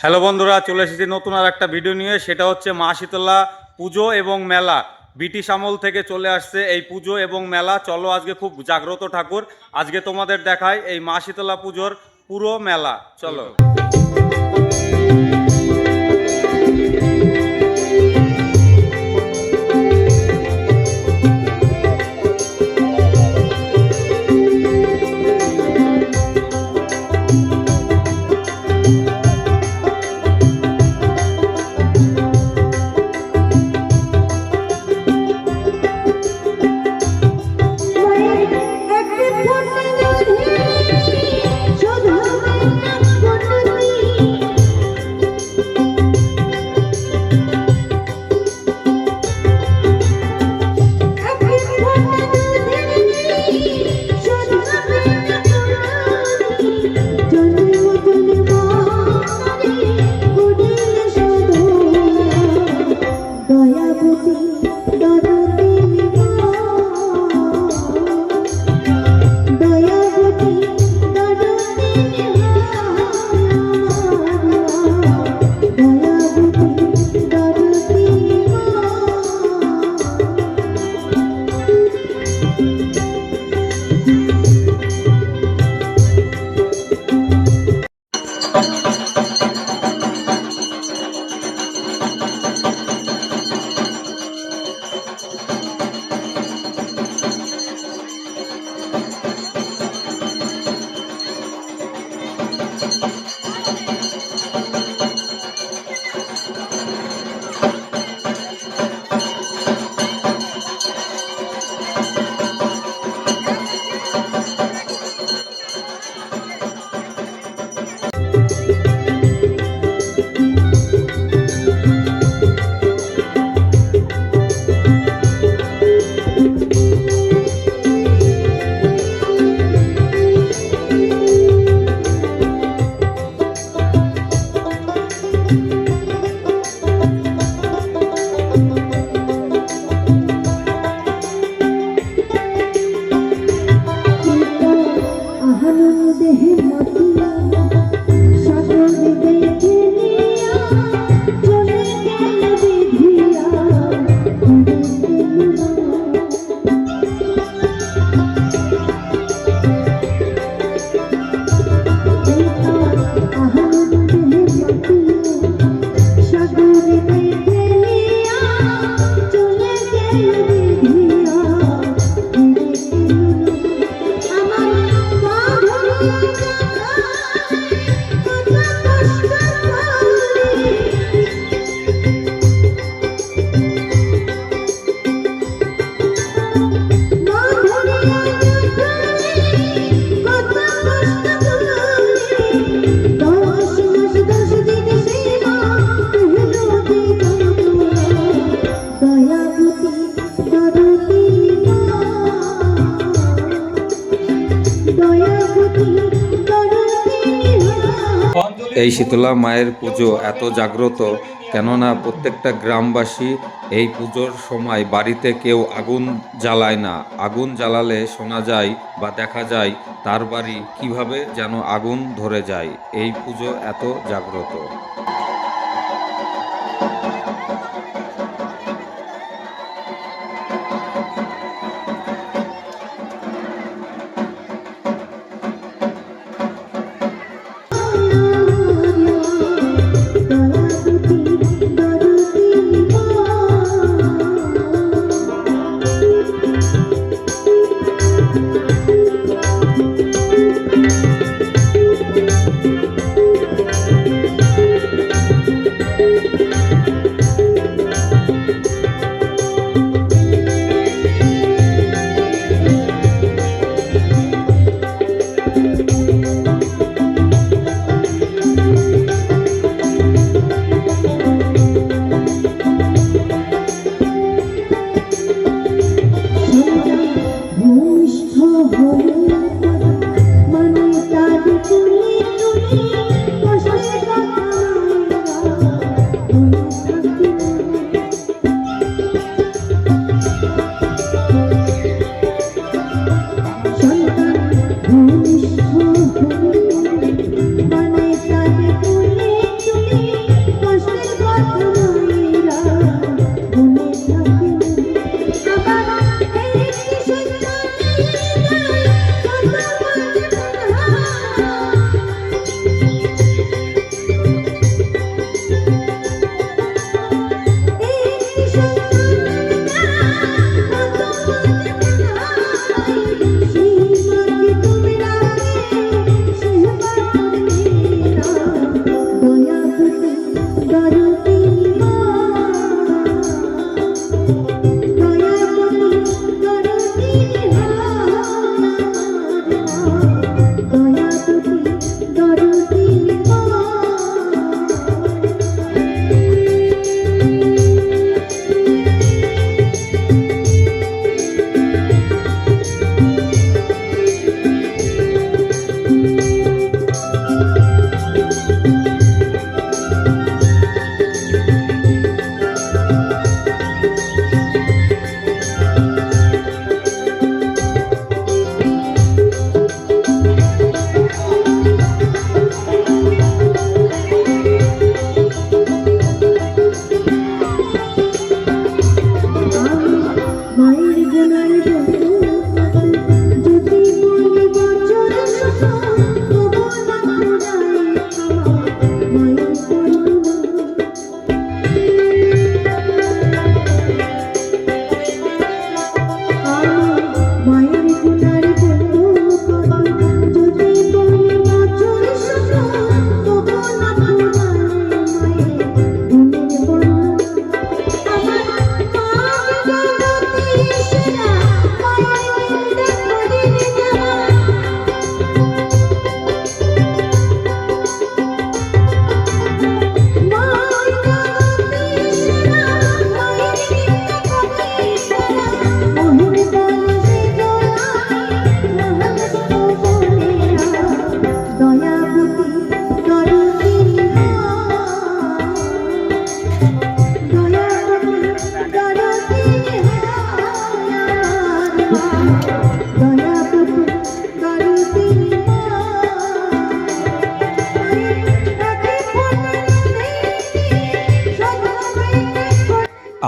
Hello বন্ধুরা, চলে এসেছি নতুন আর একটা ভিডিও নিয়ে। সেটা হচ্ছে মা শীতলা পুজো এবং মেলা। ব্রিটিশ আমল থেকে চলে আসছে এই পুজো এবং মেলা। চলো আজকে খুব জাগ্রত ঠাকুর। আজকে তোমাদের দেখায় এই মা শীতলা পুজোর পুরো মেলা। চলো। এই শীতলা মায়ের পুজো এত জাগ্রত, কেননা প্রত্যেকটা গ্রামবাসী এই পুজোর সময় বাড়িতে কেউ আগুন জ্বালায় না। আগুন জ্বালালে শোনা যায় বা দেখা যায় তার বাড়ি কীভাবে যেন আগুন ধরে যায়। এই পুজো এত জাগ্রত।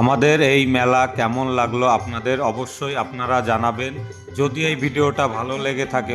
আমাদের এই মেলা কেমন লাগল আপনাদের অবশ্যই আপনারা জানাবেন। যদি এই ভিডিওটা ভালো লেগে থাকে